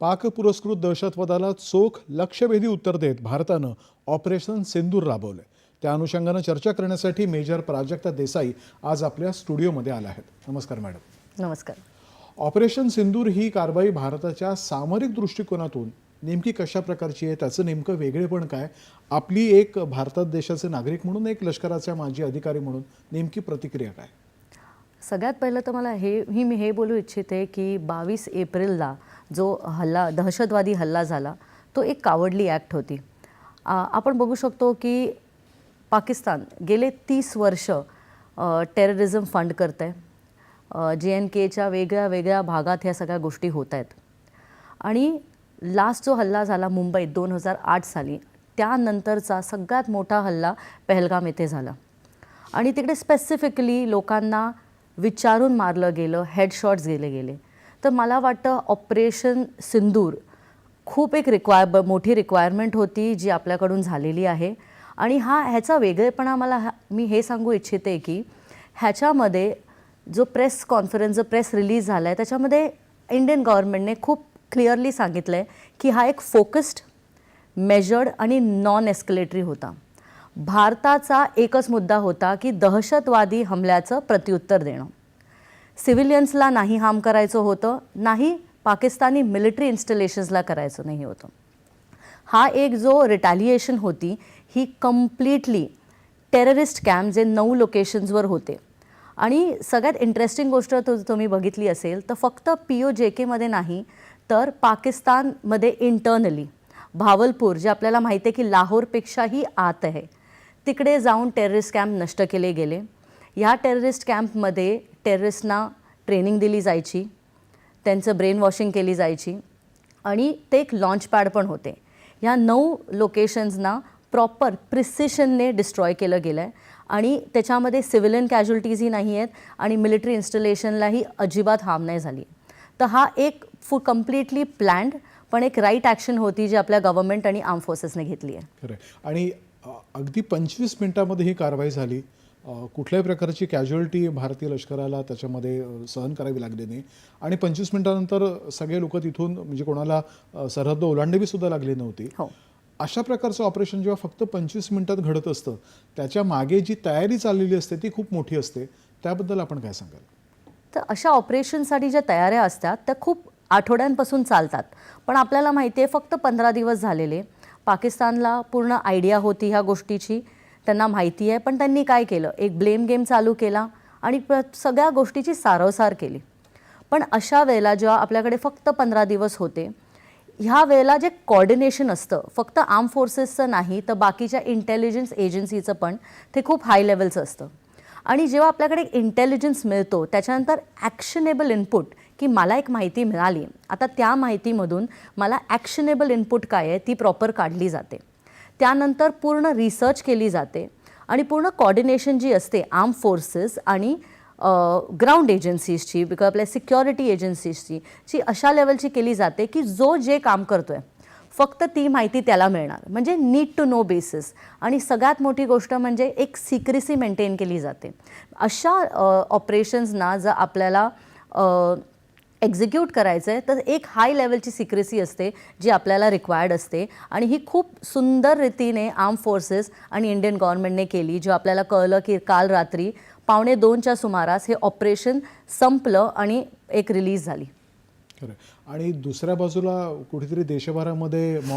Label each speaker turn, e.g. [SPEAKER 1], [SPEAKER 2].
[SPEAKER 1] पाक पुरस्कृत दहशतवादाला चोख लक्ष्यभेदी उत्तर देत भारतानं ऑपरेशन सिंदूर राबवलंय. त्या अनुषंगानं चर्चा करण्यासाठी मेजर प्राजक्ता देसाई आज आपल्या स्टुडिओमध्ये आल्या आहेत. नमस्कार मॅडम.
[SPEAKER 2] नमस्कार.
[SPEAKER 1] ऑपरेशन सिंदूर ही कारवाई भारताच्या सामरिक दृष्टिकोनातून नेमकी कशा प्रकारची आहे? त्याचं नेमकं वेगळेपण काय? आपली एक भारतात देशाचे नागरिक म्हणून एक लष्कराच्या माजी अधिकारी म्हणून नेमकी प्रतिक्रिया काय?
[SPEAKER 2] सगळ्यात पहिलं तर मला हे ही मी हे बोलू इच्छिते की बावीस एप्रिलला जो हल्ला दहशतवादी हल्ला झाला तो एक कावडली ॲक्ट होती. आपण बघू शकतो की पाकिस्तान गेले तीस वर्ष टेररिझम फंड करत आहे जे एन केच्या वेगळ्या वेगळ्या भागात ह्या सगळ्या गोष्टी होत आहेत आणि लास्ट जो हल्ला झाला मुंबईत दोन हजार आठ साली त्यानंतरचा सगळ्यात मोठा हल्ला पहलगाम येथे झाला. आणि तिकडे स्पेसिफिकली लोकांना विचारून मारलं गेलं हेडशॉट्स गेले गेले. तर मला वाटतं ऑपरेशन सिंदूर खूप एक रिक्वायर मोठी रिक्वायरमेंट होती जी आपल्याकडून झालेली आहे. आणि हा ह्याचा वेगळेपणा मला मी हे सांगू इच्छिते की ह्याच्यामध्ये जो प्रेस कॉन्फरन्स जो प्रेस रिलीज झाला आहे त्याच्यामध्ये इंडियन गव्हर्नमेंटने खूप क्लिअरली सांगितलं आहे की हा एक फोकस्ड मेजर्ड आणि नॉन एस्कलेटरी होता. भारताचा एकच मुद्दा होता की दहशतवादी हमल्याचं प्रत्युत्तर देणं. सिव्हिलियन्सला नाही हार्म करायचं होतं नाही पाकिस्तानी मिलिटरी इन्स्टलेशन्सला करायचं नाही होतं. हा एक जो रिटॅलिएशन होती ही कम्प्लिटली टेररिस्ट कॅम्प जे नऊ लोकेशन्सवर होते. आणि सगळ्यात इंटरेस्टिंग गोष्ट तु तुम्ही बघितली असेल तर फक्त पी ओ जे केमध्ये नाही तर पाकिस्तानमध्ये इंटर्नली भावलपूर जे आपल्याला माहिती आहे की लाहोरपेक्षाही आत आहे. तिकडे जाऊन टेररिस्ट कॅम्प नष्ट केले गेले. ह्या टेररिस्ट कॅम्पमध्ये टेररिस्टना ट्रेनिंग दिली जायची. त्यांचं ब्रेन वॉशिंग केली जायची. आणि ते एक लॉन्च पॅड पण होते. ह्या नऊ लोकेशन्सना प्रॉपर प्रिसिशनने डिस्ट्रॉय केलं गेलं आहे आणि त्याच्यामध्ये सिव्हिलियन कॅज्युलिटीजही नाही आहेत आणि मिलिटरी इन्स्टॉलेशनलाही अजिबात हार्म नाही झाली. तर हा एक फु कम्प्लिटली प्लॅन्ड पण एक राईट ॲक्शन होती जी आपल्या गव्हर्नमेंट आणि आर्म फोर्सेसने घेतली आहे.
[SPEAKER 1] आणि अगदी पंचवीस मिनिटामध्ये ही कारवाई झाली. कुठल्याही प्रकारची कॅज्युअलिटी भारतीय लष्कराला त्याच्यामध्ये सहन करावी लागली नाही. आणि पंचवीस मिनिटानंतर सगळे लोक तिथून म्हणजे कोणाला सरहद्द ओलांडावी सुद्धा लागली नव्हती.
[SPEAKER 2] हो.
[SPEAKER 1] अशा प्रकारचं ऑपरेशन जेव्हा फक्त पंचवीस मिनिटात घडत असतं त्याच्यामागे जी तयारी चाललेली असते ती खूप मोठी असते. त्याबद्दल आपण काय सांगाल?
[SPEAKER 2] तर अशा ऑपरेशनसाठी ज्या तयाऱ्या असतात त्या खूप आठवड्यांपासून चालतात. पण आपल्याला माहिती आहे फक्त पंधरा दिवस झालेले. पाकिस्तानला पूर्ण आयडिया होती ह्या गोष्टीची त्यांना माहिती आहे पण त्यांनी काय केलं? एक ब्लेम गेम चालू केला आणि प्र सगळ्या गोष्टीची सारवसार केली. पण अशा वेळेला जेव्हा आपल्याकडे फक्त पंधरा दिवस होते ह्या वेळेला जे कॉर्डिनेशन असतं फक्त आर्म फोर्सेसचं नाही तर बाकीच्या इंटेलिजन्स एजन्सीचं पण ते खूप हाय लेवलचं असतं. आणि जेव्हा आपल्याकडे इंटेलिजन्स मिळतो त्याच्यानंतर ॲक्शनेबल इनपुट की मला एक माहिती मिळाली. आता त्या माहितीमधून मला ॲक्शनेबल इनपुट काय आहे ती प्रॉपर काढली जाते. त्यानंतर पूर्ण रिसर्च केली जाते आणि पूर्ण कॉर्डिनेशन जी असते आर्म फोर्सेस आणि ग्राउंड एजन्सीजची बिकॉज आपल्या सिक्युरिटी एजन्सीजची जी अशा लेवलची केली जाते की जो जे काम करतो आहे फक्त ती माहिती त्याला मिळणार. म्हणजे नीड टू नो बेसिस आणि सगळ्यात मोठी गोष्ट म्हणजे एक सिक्रेसी मेंटेन केली जाते. अशा ऑपरेशन्सना जर आपल्याला एक्झिक्यूट करायचं आहे तर एक हाय लेवलची सिक्रेसी असते जी आपल्याला रिक्वायर्ड असते. आणि ही खूप सुंदर रीतीने आर्म फोर्सेस आणि इंडियन गव्हर्नमेंटने केली जो आपल्याला कळलं की काल रात्री पावणे दोनच्या सुमारास हे ऑपरेशन संपलं आणि एक रिलीज झाली.
[SPEAKER 1] आणि दुसऱ्या बाजूला कुठेतरी देशभरामध्ये